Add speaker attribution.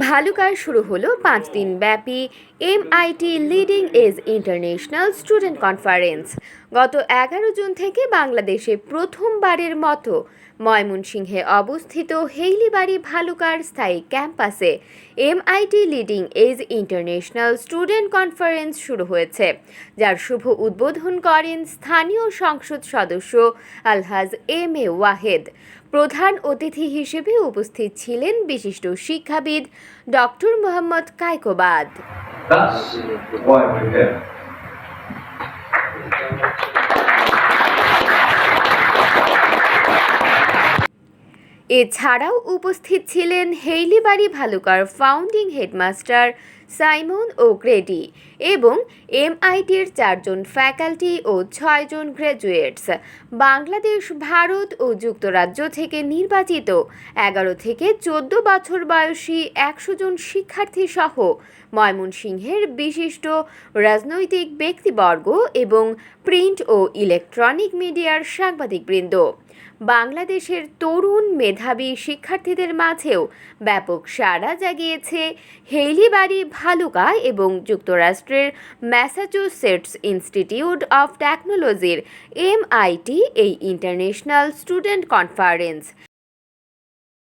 Speaker 1: ভালুকায় শুরু হলো পাঁচ দিন ব্যাপী MIT leading edge international student conference গত এগারো জুন থেকে বাংলাদেশে প্রথমবারের মতো ময়মনসিংহে অবস্থিত হেইলিবাড়ি ভালুকার স্থায়ী ক্যাম্পাসে MIT leading edge international student conference শুরু হয়েছে, যার শুভ উদ্বোধন করেন স্থানীয় সংসদ সদস্য আলহাজ এম এ ওয়াহেদ। প্রধান অতিথি হিসেবে উপস্থিত ছিলেন বিশিষ্ট শিক্ষাবিদ ডক্টর মোহাম্মদ কায়কোবাদ। এছাড়াও উপস্থিত ছিলেন হেইলিবাড়ি ভালুকার ফাউন্ডিং হেডমাস্টার সাইমন ও গ্রেডি এবং এমআইটির চারজন ফ্যাকাল্টি ও ছয়জন গ্র্যাজুয়েটস। বাংলাদেশ, ভারত ও যুক্তরাজ্য থেকে নির্বাচিত এগারো থেকে চোদ্দ বছর বয়সী একশো জন শিক্ষার্থী সহ ময়মনসিংহের বিশিষ্ট রাজনৈতিক ব্যক্তিবর্গ এবং প্রিন্ট ও ইলেকট্রনিক মিডিয়ার সাংবাদিকবৃন্দ। বাংলাদেশের তরুণ মেধাবী শিক্ষার্থীদের মাঝেও ব্যাপক সাড়া জাগিয়েছে হেইলিবাড়ি ভালুকা এবং যুক্তরাষ্ট্রের ম্যাসাচুসেটস ইনস্টিটিউট অফ টেকনোলজির এমআইটি, এই ইন্টারন্যাশনাল স্টুডেন্ট কনফারেন্স।